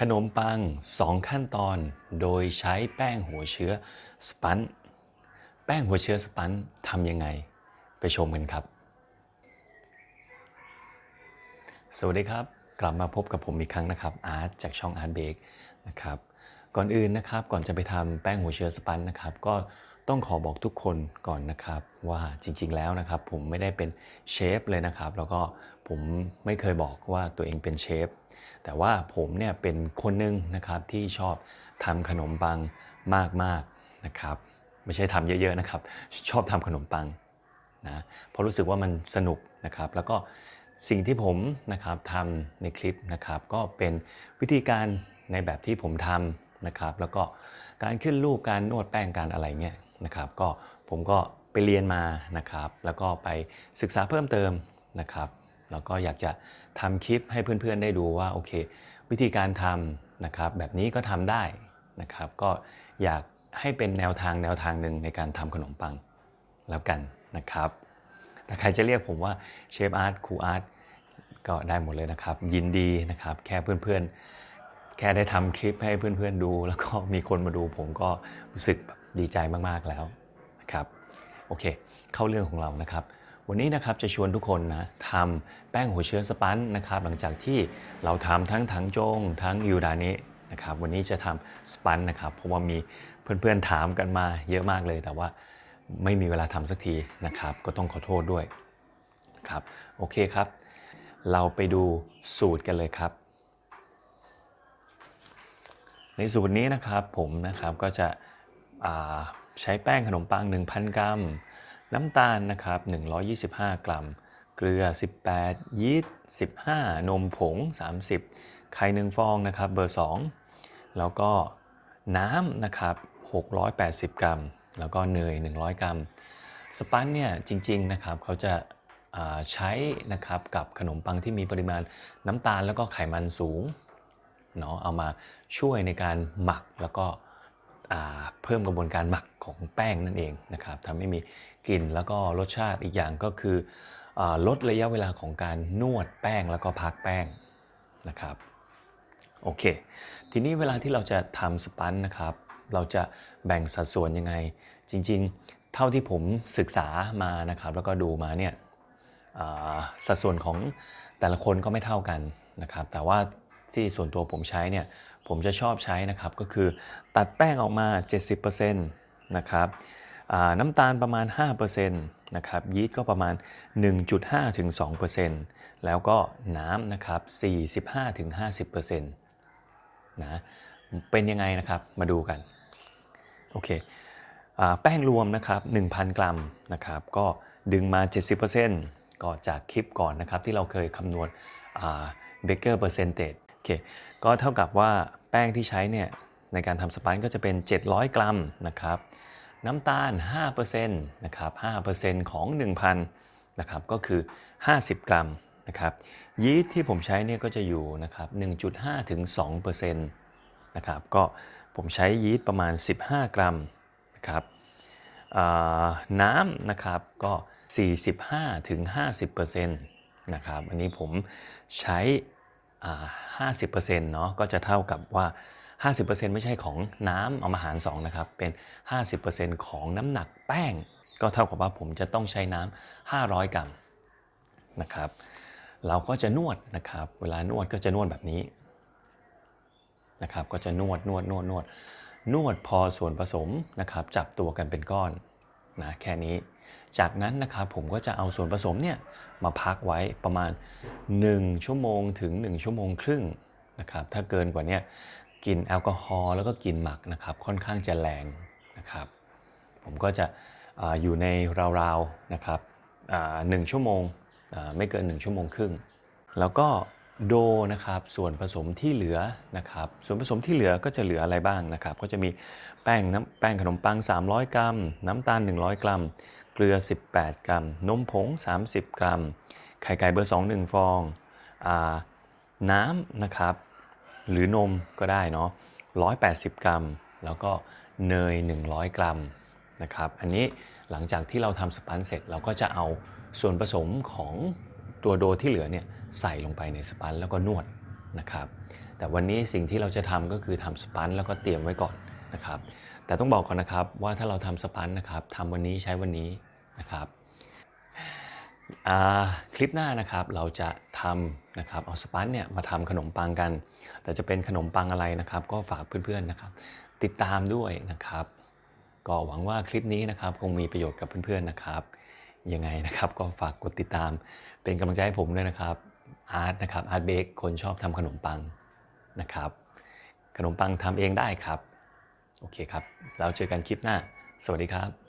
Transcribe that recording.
ขนมปัง 2 ขั้นตอน โดยใช้แป้งหัวเชื้อสปันแป้งหัวเชื้อสปันทำยังไง ไปชมกันครับ สวัสดีครับ กลับมาพบกับผมอีกครั้งนะครับ อาร์ตจากช่องอาร์ตเบกนะครับ ก่อนอื่นนะครับ ก่อนจะไปทำแป้งหัวเชื้อสปันนะครับ ก็ต้องขอบอกทุกคนก่อนนะครับ ว่าจริงๆแล้วนะครับ ผมไม่ได้เป็นเชฟเลยนะครับ แล้วก็ผมไม่เคยบอกว่าตัวเองเป็นเชฟ แต่ว่าผมเนี่ยเป็นคนหนึงนะครับที่ชอบทำขนมปังมากๆนะครับ ไม่ใช่ทำเยอะๆนะครับ ชอบทำขนมปังนะเพราะรู้สึกว่ามันสนุกนะครับ แล้วก็สิ่งที่ผมนะครับทำในคลิปนะครับ ก็เป็นวิธีการในแบบที่ผมทำนะครับ แล้วก็การขึ้นรูปการนวดแป้งการอะไรเงี้ยนะครับ ก็ผมก็ไปเรียนมานะครับ แล้วก็ไปศึกษาเพิ่มเติมนะครับ แล้วก็อยากจะทำคลิปให้เพื่อนๆได้ดูว่าโอเค วิธีการทำนะครับแบบนี้ก็ทำได้นะครับ ก็อยากให้เป็นแนวทางแนวทางหนึ่งในการทำขนมปังแล้วกันนะครับแต่ใครจะเรียกผมว่าเชฟอาร์ตครูอาร์ตก็ได้หมดเลยนะครับ ยินดีนะครับแค่เพื่อนๆ แค่ได้ทำคลิปให้เพื่อนๆดู แล้วก็มีคนมาดูผมก็รู้สึกดีใจมากๆแล้วนะครับโอเค เข้าเรื่องของเรานะครับ วันนี้นะครับจะชวนทุกคนนะทำแป้งหัวเชื้อสปันนะครับหลังจากที่เราทำทั้งถังโจง ทั้งยูดานินะครับวันนี้จะทำสปันนะครับเพราะว่ามีเพื่อนๆถามกันมาเยอะมากเลย แต่ว่าไม่มีเวลาทำสักทีนะครับก็ต้องขอโทษด้วยครับโอเคครับ เราไปดูสูตรกันเลยครับ ในสูตรนี้นะครับผมนะครับก็จะใช้แป้งขนมปัง 1,000 กรัม น้ำตาลนะครับ 125 กรัม เกลือ 18 ยีสต์15 นมผง 30 ไข่1ฟองนะครับ เบอร์ 2 แล้วก็น้ำนะครับ 680 กรัม แล้วก็เนย 100 กรัม สปันเนี่ยจริงๆนะครับเขาจะใช้นะครับกับขนมปังที่มีปริมาณน้ำตาลแล้วก็ไขมันสูงเนาะเอามาช่วยในการหมักแล้วก็ เพิ่มกระบวนการหมักของแป้งนั่นเองนะครับทำให้มีกลิ่นแล้วก็รสชาติอีกอย่างก็คืออลดระยะเวลาของการนวดแป้งแล้วก็พักแป้งนะครับโอเค ทีนี้เวลาที่เราจะทำสปันนะครับ เราจะแบ่งสัดส่วนยังไง จริงๆ เท่าที่ผมศึกษามานะครับ แล้วก็ดูมาเนี่ยสัดส่วนของแต่ละคนก็ไม่เท่ากันนะครับ แต่ว่า ที่ส่วนตัวผมใช้เนี่ยผมจะชอบใช้นะครับก็คือตัดแป้งออกมา 70%นะครับน้ำตาลประมาณ 5%นะครับยีสต์ก็ประมาณ 1.5ถึง2%แล้วก็น้ำนะครับ45ถึง50%นะเป็นยังไงนะครับมาดูกันโอเคอแป้งรวมนะครับ 1,000 กรัมนะครับก็ดึงมา 70%ก็จากคลิปก่อนนะครับที่เราเคยคำนวณเบเกอร์เปอร์เซนเตจ เค ก็เท่ากับว่าแป้งที่ใช้เนี่ยในการทำสปันก็จะเป็น 700 กรัมนะครับ น้ำตาล 5%นะครับ 5%ของ 1,000นะครับ ก็คือ 50 กรัมนะครับ ยีสต์ที่ผมใช้เนี่ยก็จะอยู่นะครับ 1.5 ถึง 2%นะครับ ก็ผมใช้ยีสต์ประมาณ 15 กรัมนะครับน้ำนะครับก็ 45ถึง50%นะครับ อันนี้ผมใช้ 50%เนาะก็จะเท่ากับว่า 50%ไม่ใช่ของน้ำเอามาหาร2นะครับ เป็น 50%ของน้ำหนักแป้ง ก็เท่ากับว่าผมจะต้องใช้น้ำ500 กรัมนะครับ เราก็จะนวดนะครับ เวลานวดก็จะนวดแบบนี้นะครับ ก็จะนวดนวดนวดนวดนวดพอส่วนผสมนะครับ จับตัวกันเป็นก้อน นะแค่นี้จากนั้นนะครับผมก็จะเอาส่วนผสมเนี่ยมาพักไว้ประมาณ 1 ชั่วโมงถึง 1 ชั่วโมงครึ่งนะครับถ้าเกินกว่านี้กลิ่นแอลกอฮอล์แล้วก็กลิ่นหมักนะครับค่อนข้างจะแรงนะครับผมก็จะออยู่ในราวๆนะครับหนึ่งชั่วโมงไม่เกิน 1 ชั่วโมงครึ่ง แล้วก็ โดนะครับส่วนผสมที่เหลือนะครับส่วนผสมที่เหลือก็จะเหลืออะไรบ้างนะครับ ก็จะมีแป้งน้ำแป้งขนมปัง 300 กรัม น้ำตาล 100 กรัม เกลือ 18 กรัม นมผง 30 กรัม ไข่ไก่เบอร์ 2 1 ฟองอน้ำนะครับหรือนมก็ได้เนาะ180 กรัม แล้วก็เนย 100 กรัมนะครับอันนี้หลังจากที่เราทำสปันเสร็จเราก็จะเอาส่วนผสมของตัวโดที่เหลือเนี่ย ใส่ลงไปในสปันแล้วก็นวดนะครับแต่วันนี้สิ่งที่เราจะทำก็คือทำสปันแล้วก็เตรียมไว้ก่อนนะครับแต่ต้องบอกก่อนนะครับว่าถ้าเราทำสปันนะครับทำวันนี้ใช้วันนี้นะครับคลิปหน้านะครับเราจะทำนะครับเอาสปันเนี่ยมาทำขนมปังกัน แต่จะเป็นขนมปังอะไรนะครับ ก็ฝากเพื่อนๆนะครับ ติดตามด้วยนะครับ ก็หวังว่าคลิปนี้นะครับคงมีประโยชน์กับเพื่อนๆนะครับยังไงนะครับก็ฝากกดติดตามเป็นกำลังใจให้ผมด้วยนะครับ อาร์ตนะครับอาร์ตเบกคนชอบทำขนมปังนะครับ ขนมปังทำเองได้ครับ โอเคครับ แล้วเจอกันคลิปหน้า สวัสดีครับ